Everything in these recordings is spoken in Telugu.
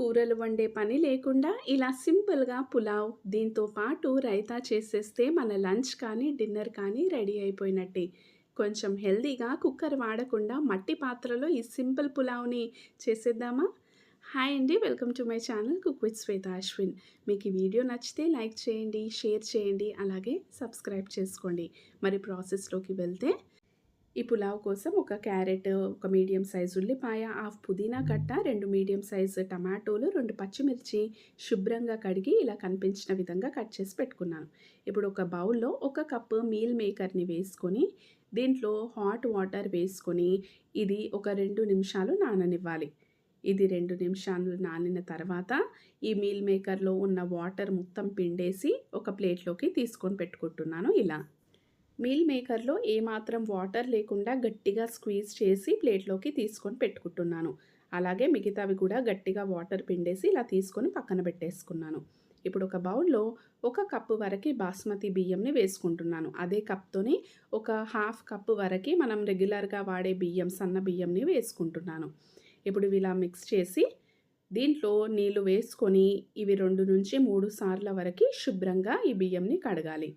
కూరలు వండే పని లేకుండా ఇలా సింపుల్‌గా పులావ్, దీంతో పాటు రైతా చేసేస్తే మన లంచ్ కానీ, డిన్నర్ కానీ రెడీ అయిపోయినట్టే. కొంచెం హెల్తీగా కుక్కర్ వాడకుండా మట్టి పాత్రలో ఈ సింపుల్ పులావ్‌ని చేసేద్దామా? హాయ్ అండి. Welcome to my channel cook with Shweta Ashwin. మీకు ఈ వీడియో నచ్చితే లైక్ చేయండి, షేర్ చేయండి, అలాగే సబ్స్క్రైబ్ చేసుకోండి. మరి ప్రాసెస్‌లోకి వెళ్తే ఈ పులావ్ కోసం ఒక క్యారెట్, ఒక మీడియం సైజ్ ఉల్లిపాయ, హాఫ్ పుదీనా కట్ట, రెండు మీడియం సైజ్ టమాటోలు, రెండు పచ్చిమిర్చి శుభ్రంగా కడిగి ఇలా కనిపించిన విధంగా కట్ చేసి పెట్టుకున్నాను. ఇప్పుడు ఒక బౌల్‌లో ఒక కప్పు మీల్ మేకర్‌ని వేసుకొని, దీంట్లో హాట్ వాటర్ వేసుకొని, ఇది ఒక రెండు నిమిషాలు నాననివ్వాలి. ఇది రెండు నిమిషాలు నానిన తర్వాత ఈ మీల్ మేకర్‌లో ఉన్న వాటర్ మొత్తం పిండేసి ఒక ప్లేట్‌లోకి తీసుకొని పెట్టుకుంటున్నాను ఇలా. మీల్ మేకర్‌లో ఏమాత్రం వాటర్ లేకుండా గట్టిగా స్క్వీజ్ చేసి ప్లేట్‌లోకి తీసుకొని పెట్టుకుంటున్నాను. అలాగే మిగతావి కూడా గట్టిగా వాటర్ పిండేసి ఇలా తీసుకొని పక్కన పెట్టేసుకున్నాను. ఇప్పుడు ఒక బౌల్‌లో ఒక కప్పు వరకి బాస్మతి బియ్యంని వేసుకుంటున్నాను. అదే కప్‌తోని ఒక హాఫ్ కప్పు వరకు మనం రెగ్యులర్‌గా వాడే బియ్యం సన్న బియ్యంని వేసుకుంటున్నాను. ఇప్పుడు ఇవి ఇలా మిక్స్ చేసి దీంట్లో నీళ్ళు వేసుకొని ఇవి 2-3 సార్ల వరకు శుభ్రంగా ఈ బియ్యంని కడగాలి.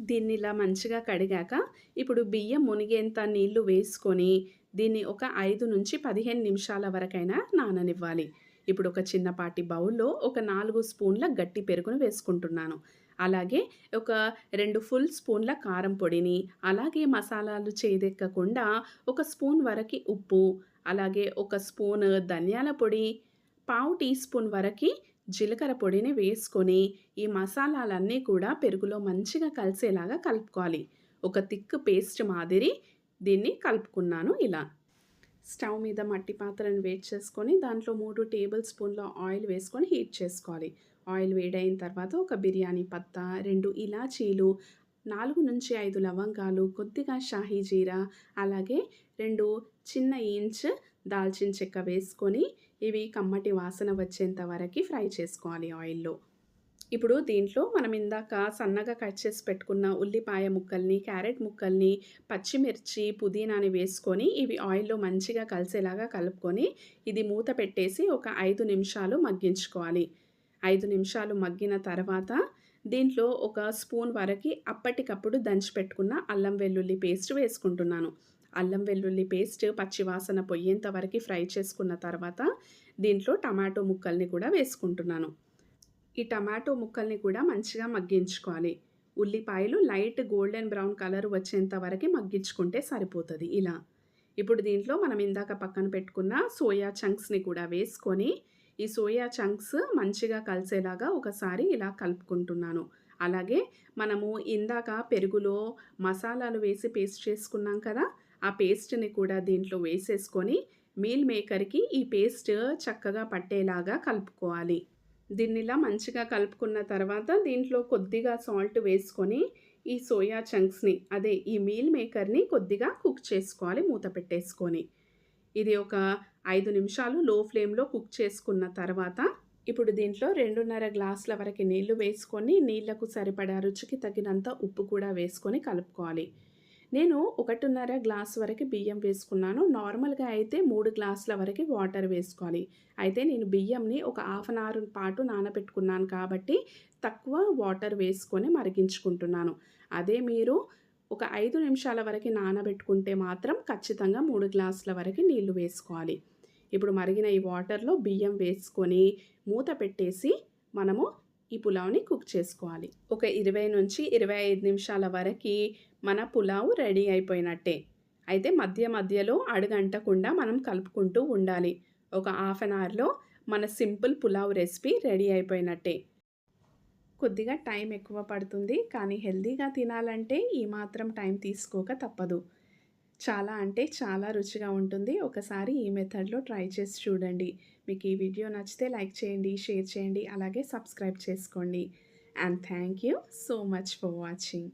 దీన్ని ఇలా మంచిగా కడిగాక ఇప్పుడు బియ్యం మునిగేంత నీళ్ళు వేసుకొని దీన్ని ఒక 5-15 నిమిషాల వరకైనా నాననివ్వాలి. ఇప్పుడు ఒక చిన్నపాటి బౌల్‌లో ఒక నాలుగు స్పూన్ల గట్టి పెరుగును వేసుకుంటున్నాను. అలాగే ఒక రెండు ఫుల్ స్పూన్ల కారం పొడిని, అలాగే మసాలాలు చేదెక్కకుండా ఒక స్పూన్ వరకి ఉప్పు, అలాగే ఒక స్పూన్ ధనియాల పొడి, పావు టీ స్పూన్ వరకి జీలకర్ర పొడిని వేసుకొని ఈ మసాలాలన్నీ కూడా పెరుగులో మంచిగా కలిసేలాగా కలుపుకోవాలి. ఒక థిక్ పేస్ట్ మాదిరి దీన్ని కలుపుకున్నాను ఇలా. స్టవ్ మీద మట్టి పాత్రను వేడి చేసుకొని దాంట్లో మూడు టేబుల్ స్పూన్ల ఆయిల్ వేసుకొని హీట్ చేసుకోవాలి. ఆయిల్ వేడైన తర్వాత ఒక బిర్యానీ పత్తా, రెండు ఇలాచీలు, 4-5 లవంగాలు, కొద్దిగా షాహీ జీరా, అలాగే రెండు చిన్న ఇంచ్ దాల్చిన చెక్క వేసుకొని ఇవి కమ్మటి వాసన వచ్చేంత వరకు ఫ్రై చేసుకోవాలి ఆయిల్‌లో. ఇప్పుడు దీంట్లో మనం ఇందాక సన్నగా కట్ చేసి పెట్టుకున్న ఉల్లిపాయ ముక్కల్ని, క్యారెట్ ముక్కల్ని, పచ్చిమిర్చి, పుదీనాని వేసుకొని ఇవి ఆయిల్‌లో మంచిగా కలిసేలాగా కలుపుకొని ఇది మూత పెట్టేసి ఒక ఐదు నిమిషాలు మగ్గించుకోవాలి. ఐదు నిమిషాలు మగ్గిన తర్వాత దీంట్లో ఒక స్పూన్ వరకి అప్పటికప్పుడు దంచి పెట్టుకున్న అల్లం వెల్లుల్లి పేస్ట్ వేసుకుంటున్నాను. అల్లం వెల్లుల్లి పేస్ట్ పచ్చివాసన పొయ్యేంత వరకు ఫ్రై చేసుకున్న తర్వాత దీంట్లో టమాటో ముక్కల్ని కూడా వేసుకుంటున్నాను. ఈ టమాటో ముక్కల్ని కూడా మంచిగా మగ్గించుకోవాలి. ఉల్లిపాయలు లైట్ గోల్డెన్ బ్రౌన్ కలర్ వచ్చేంత వరకు మగ్గించుకుంటే సరిపోతుంది ఇలా. ఇప్పుడు దీంట్లో మనం ఇందాక పక్కన పెట్టుకున్న సోయా చంక్స్‌ని కూడా వేసుకొని ఈ సోయా చంక్స్ మంచిగా కలిసేలాగా ఒకసారి ఇలా కలుపుకుంటున్నాను. అలాగే మనము ఇందాక పెరుగులో మసాలాలు వేసి పేస్ట్ చేసుకున్నాం కదా! ఆ పేస్ట్‌ని కూడా దీంట్లో వేసేసుకొని మీల్ మేకర్‌కి ఈ పేస్ట్ చక్కగా పట్టేలాగా కలుపుకోవాలి. దీన్నిలా మంచిగా కలుపుకున్న తర్వాత దీంట్లో కొద్దిగా సాల్ట్ వేసుకొని ఈ సోయా చంక్స్‌ని అదే ఈ మీల్ మేకర్‌ని కొద్దిగా కుక్ చేసుకోవాలి మూత పెట్టేసుకొని. ఇది ఒక ఐదు నిమిషాలు లో ఫ్లేమ్‌లో కుక్ చేసుకున్న తర్వాత ఇప్పుడు దీంట్లో 2:30 గ్లాసుల వరకు నీళ్ళు వేసుకొని నీళ్ళకు సరిపడా రుచికి తగినంత ఉప్పు కూడా వేసుకొని కలుపుకోవాలి. నేను 1:30 గ్లాస్ వరకు బియ్యం వేసుకున్నాను. నార్మల్‌గా అయితే మూడు గ్లాసుల వరకు వాటర్ వేసుకోవాలి. అయితే నేను బియ్యంని ఒక హాఫ్ అన్ అవర్ పాటు నానబెట్టుకున్నాను కాబట్టి తక్కువ వాటర్ వేసుకొని మరిగించుకుంటున్నాను. అదే మీరు ఒక ఐదు నిమిషాల వరకు నానబెట్టుకుంటే మాత్రం ఖచ్చితంగా మూడు గ్లాసుల వరకు నీళ్ళు వేసుకోవాలి. ఇప్పుడు మరిగిన ఈ వాటర్‌లో బియ్యం వేసుకొని మూత పెట్టేసి మనము ఈ పులావ్‌ని కుక్ చేసుకోవాలి. ఒక 20-25 నిమిషాల వరకి మన పులావ్ రెడీ అయిపోయినట్టే. అయితే మధ్య మధ్యలో అడుగంటకుండా మనం కలుపుకుంటూ ఉండాలి. ఒక హాఫ్ అన్ అవర్‌లో మన సింపుల్ పులావ్ రెసిపీ రెడీ అయిపోయినట్టే. కొద్దిగా టైం ఎక్కువ పడుతుంది. కానీ హెల్తీగా తినాలంటే ఈ మాత్రం టైం తీసుకోక తప్పదు. చాలా అంటే చాలా రుచిగా ఉంటుంది. ఒకసారి ఈ మెథడ్‌లో ట్రై చేసి చూడండి. మీకు ఈ వీడియో నచ్చితే లైక్ చేయండి, షేర్ చేయండి, అలాగే సబ్స్క్రైబ్ చేసుకోండి. And thank you so much for watching.